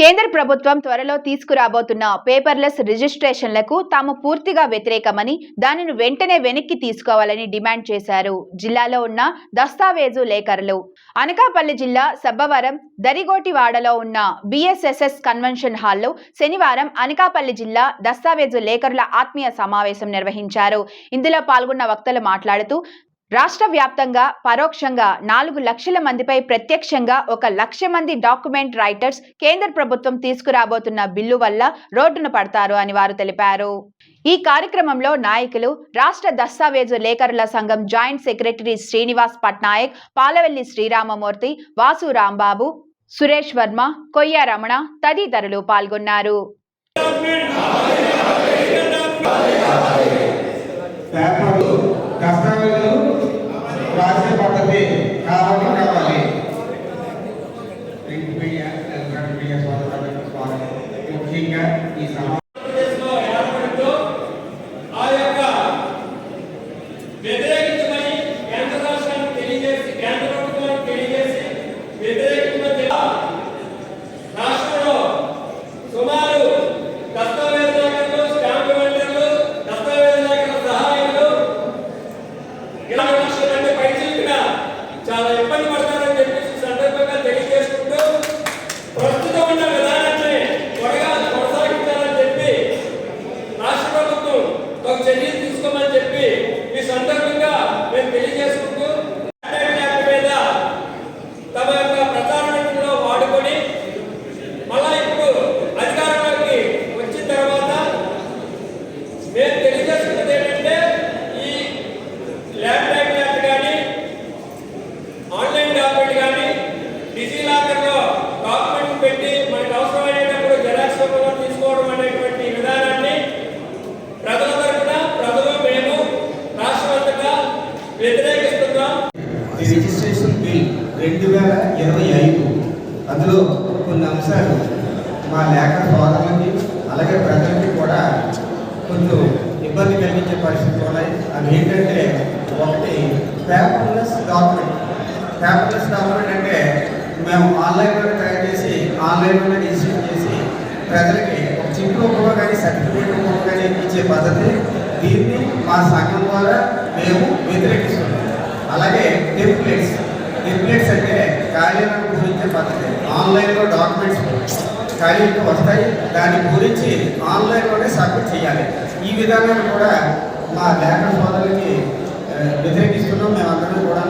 కేంద్ర ప్రభుత్వం త్వరలో తీసుకురాబోతున్న పేపర్లెస్ రిజిస్ట్రేషన్లకు తాము పూర్తిగా వ్యతిరేకమని దానిని వెంటనే వెనక్కి తీసుకోవాలని డిమాండ్ చేశారు. జిల్లాలో ఉన్న దస్తావేజు లేఖరులు అనకాపల్లి జిల్లా సబ్బవరం దరిగోటివాడలో ఉన్న బిఎస్ఎస్ఎస్ కన్వెన్షన్ హాల్లో శనివారం అనకాపల్లి జిల్లా దస్తావేజు లేఖరుల ఆత్మీయ సమావేశం నిర్వహించారు. ఇందులో పాల్గొన్న వక్తలు మాట్లాడుతూ రాష్ట్ర వ్యాప్తంగా పరోక్షంగా నాలుగు లక్షల మందిపై ప్రత్యక్షంగా ఒక లక్ష మంది డాక్యుమెంట్ రైటర్స్ కేంద్ర ప్రభుత్వం తీసుకురాబోతున్న బిల్లు వల్ల రోడ్డున పడతారు అని వారు తెలిపారు. ఈ కార్యక్రమంలో నాయకులు రాష్ట్ర దస్తావేజు లేఖరుల సంఘం జాయింట్ సెక్రటరీ శ్రీనివాస్ పట్నాయక్ పాలవెల్లి శ్రీరామమూర్తి వాసు రాంబాబు సురేష్ వర్మ కొయ్య రమణ తదితరులు పాల్గొన్నారు. దస్తావేజు రాసే పద్ధతి కావాలి కావాలి ప్రింట్ మీడియా ఎలక్ట్రానిక్ మీడియా సోదరులకు స్వాగతం ముఖ్యంగా ఈ సమావేశం మేము తెలియజేసుకుంటూ యాక్ట్ మీద తమ యొక్క ప్రచారంలో వాడుకొని మళ్ళా ఇప్పుడు అధికారంలోకి వచ్చిన తర్వాత మేము తెలియజేసుకున్నది ఏంటంటే ఈ ల్యాప్టాప్ యాక్ట్ కానీ ఆన్లైన్ డాక్యుమెంట్ కానీ డిజీ లాకర్లో డాక్యుమెంట్ పెట్టి మనకు అవసరమైనప్పుడు జెరాక్స్ రూపంలో తీసుకోవడం అనేటువంటి విధానాన్ని ప్రజల తరఫున ప్రజలు మేము రాష్ట్రమంతటా వ్యతిరేకిస్తున్నాం ఈ రిజిస్ట్రేషన్ బిల్ రెండు వేల ఇరవై ఐదు అందులో కొన్ని అంశాలు మా లేఖ సోదరులకి అలాగే ప్రజలకి కూడా కొంచెం ఇబ్బంది కలిగించే పరిస్థితులు ఉన్నాయి. అవి ఏంటంటే ఒకటి పేపర్లెస్ డాక్యుమెంట్ పేపర్లెస్ డాక్యుమెంట్ అంటే మేము ఆన్లైన్లో తయారు చేసి ఆన్లైన్లో రిజిస్టర్ చేసి ప్రజలకి ఒక చిప్ రూపంలో కానీ సర్టిఫికేట్ రూపంలో కానీ ఇచ్చే పద్ధతి. దీన్ని మా సంఘం ద్వారా మేము వ్యతిరేకిస్తున్నాం. అలాగే టెంప్లెట్ ఖాళీలను పూరించే పద్ధతి ఆన్లైన్లో డాక్యుమెంట్స్ ఖాళీలు వస్తాయి. దాని గురించి ఆన్లైన్లోనే సబ్మిట్ చేయాలి. ఈ విధానాన్ని కూడా మా లేఖ సోదరులకి వ్యతిరేకిస్తున్నాం మేమందరం కూడా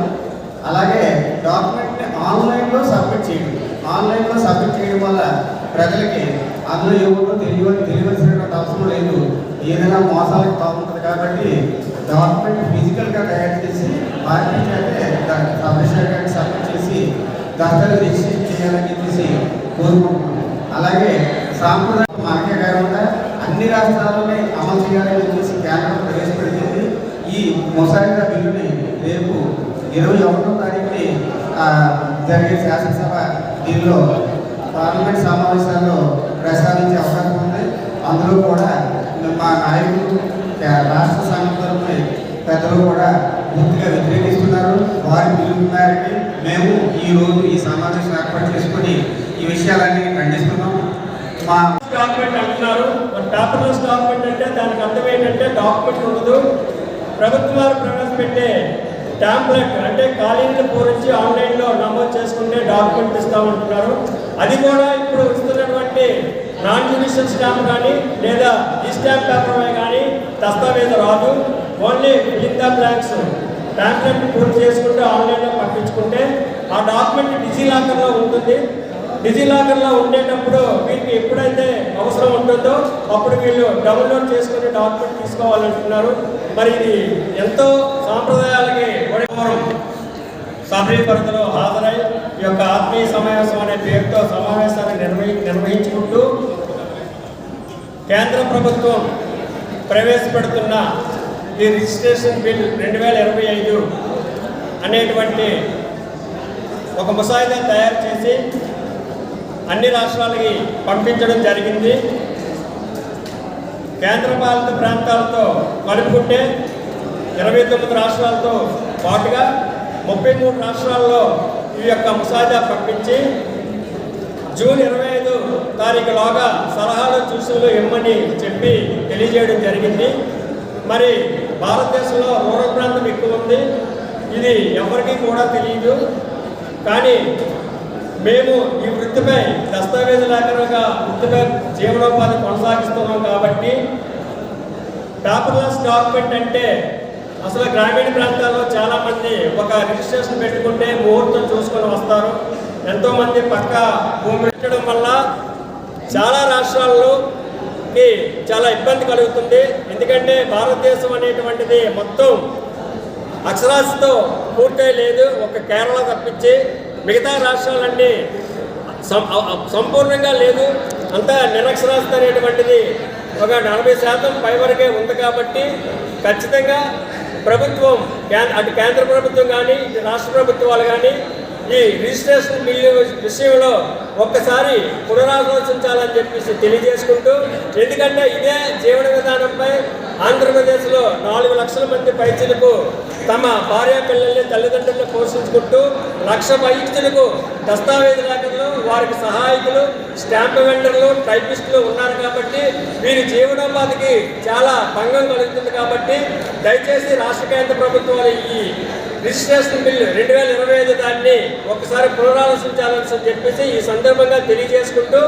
అలాగే డాక్యుమెంట్ని ఆన్లైన్లో సబ్మిట్ చేయడం. ఆన్లైన్లో సబ్మిట్ చేయడం వల్ల ప్రజలకి అందులో ఎవరో తెలియ తెలియవలసినటువంటి అవసరం లేదు. ఏదైనా మోసాలకు తాగుతుంది కాబట్టి డాక్యుమెంట్ ఫిజికల్గా తయారు చేసి పార్టీ చేతే కమిషనర్ గారికి సబ్మిట్ చేసి దస్తాలు రిజిస్ట్రేషన్ చేయాలని చెప్పేసి కోరుకుంటున్నాం అలాగే సాంప్రదాయ మనకే కాకుండా అన్ని రాష్ట్రాల్లోనే అమలు చేయాలని చెప్పేసి కేంద్రం ప్రవేశపెడుతుంది ఈ ముసాయిదా బిల్లుని రేపు ఇరవై ఒకటో తారీఖుని జరిగే శాసనసభ దీనిలో పార్లమెంట్ సమావేశాల్లో ప్రస్తావించే అవకాశం ఉంది. అందులో కూడా మా నాయకులు రాష్ట్ర సంఘం తరఫున పెద్దలు కూడా పూర్తిగా వ్యతిరేకిస్తున్నారు. మేరకి మేము ఈ రోజు ఈ సమావేశం ఏర్పాటు చేసుకొని ఈ విషయాలన్నీ ఖండిస్తున్నాం. మా డాక్యుమెంట్ అంటున్నారు. మన పేపర్లెస్ డాక్యుమెంట్ అంటే దానికి అర్థం ఏంటంటే డాక్యుమెంట్ ఉండదు. ప్రభుత్వం వారు ప్రవేశపెట్టే ట్యాంప్లెట్ అంటే ఖాళీలు పూరించి ఆన్లైన్లో నమోదు చేసుకుంటే డాక్యుమెంట్ ఇస్తామంటున్నారు. అది కూడా ఇప్పుడు ఇస్తున్నటువంటి నాన్ జ్యుడిషియల్ స్టాంప్ కానీ లేదా ఈ స్టాంప్ పేపర్ కానీ దస్తావేజు రాదు. Only filling the blanks document పూర్తి చేసుకుంటే ఆన్లైన్లో పంపించుకుంటే ఆ డాక్యుమెంట్ డిజీ లాకర్లో ఉంటుంది. డిజీ లాకర్లో ఉండేటప్పుడు వీరికి ఎప్పుడైతే అవసరం ఉంటుందో అప్పుడు వీళ్ళు డౌన్లోడ్ చేసుకుని డాక్యుమెంట్ తీసుకోవాలంటున్నారు. మరి ఇది ఎంతో సాంప్రదాయాలకి ఒడిపోవడం సభ్య హాజరై ఈ యొక్క ఆత్మీయ సమావేశం అనే పేరుతో సమావేశాన్ని నిర్వహి నిర్వహించుకుంటూ కేంద్ర ప్రభుత్వం ప్రవేశపెడుతున్న ఈ రిజిస్ట్రేషన్ బిల్ రెండు వేల ఇరవై ఐదు అనేటువంటి ఒక ముసాయిదా తయారు చేసి అన్ని రాష్ట్రాలకి పంపించడం జరిగింది. కేంద్రపాలిత ప్రాంతాలతో కలుపుకుంటే ఇరవై తొమ్మిది రాష్ట్రాలతో పాటుగా ముప్పై మూడు రాష్ట్రాల్లో ఈ యొక్క ముసాయిదా పంపించి జూన్ ఇరవై ఐదు తారీఖులోగా సలహాలు సూచనలు ఇమ్మని చెప్పి తెలియజేయడం జరిగింది. మరి భారతదేశంలో రూరల్ ప్రాంతం ఎక్కువ ఉంది. ఇది ఎవరికీ కూడా తెలియదు. కానీ మేము ఈ వృత్తిపై దస్తావేజు లేఖనగా వృత్తిపై జీవనోపాధి కొనసాగిస్తున్నాం కాబట్టి పేపర్లెస్ డాక్యుమెంట్ అంటే అసలు గ్రామీణ ప్రాంతాల్లో చాలామంది ఒక రిజిస్ట్రేషన్ పెట్టుకుంటే ముహూర్తం చూసుకొని వస్తారు. ఎంతోమంది పక్క భూమి పెట్టడం వల్ల చాలా రాష్ట్రాల్లో కి చాలా ఇబ్బంది కలుగుతుంది. ఎందుకంటే భారతదేశం అనేటువంటిది మొత్తం అక్షరాస్యతో పూర్తయి లేదు. ఒక కేరళ తప్పించి మిగతా రాష్ట్రాలన్నీ సం- సంపూర్ణంగా లేదు. అంతా నిరక్షరాస్యత అనేటువంటిది ఒక నలభై శాతం పైవరకే ఉంది కాబట్టి ఖచ్చితంగా ప్రభుత్వం అటు కేంద్ర ప్రభుత్వం కానీ రాష్ట్ర ప్రభుత్వాలు కానీ ఈ రిజిస్ట్రేషన్ బిల్లు విషయంలో ఒక్కసారి పునరాలోచించాలని చెప్పేసి తెలియజేసుకుంటూ ఎందుకంటే ఇదే జీవన విధానంపై ఆంధ్రప్రదేశ్లో నాలుగు లక్షల మంది పైచులకు తమ భార్య పిల్లల్ని తల్లిదండ్రులను పోషించుకుంటూ లక్ష పైచులకు దస్తావేజు లేఖలు వారికి సహాయకులు స్టాంప్ వెండర్లు టైపిస్టులు ఉన్నారు కాబట్టి వీరి జీవనోపాధికి చాలా భంగం కలుగుతుంది కాబట్టి దయచేసి రాష్ట్ర కేంద్ర ప్రభుత్వాలు ఈ రిజిస్ట్రేషన్ బిల్లు రెండు వేల ఇరవై ఐదు దాన్ని ఒకసారి పునరాలోచించాలని చెప్పేసి ఈ సందర్భంగా తెలియజేసుకుంటూ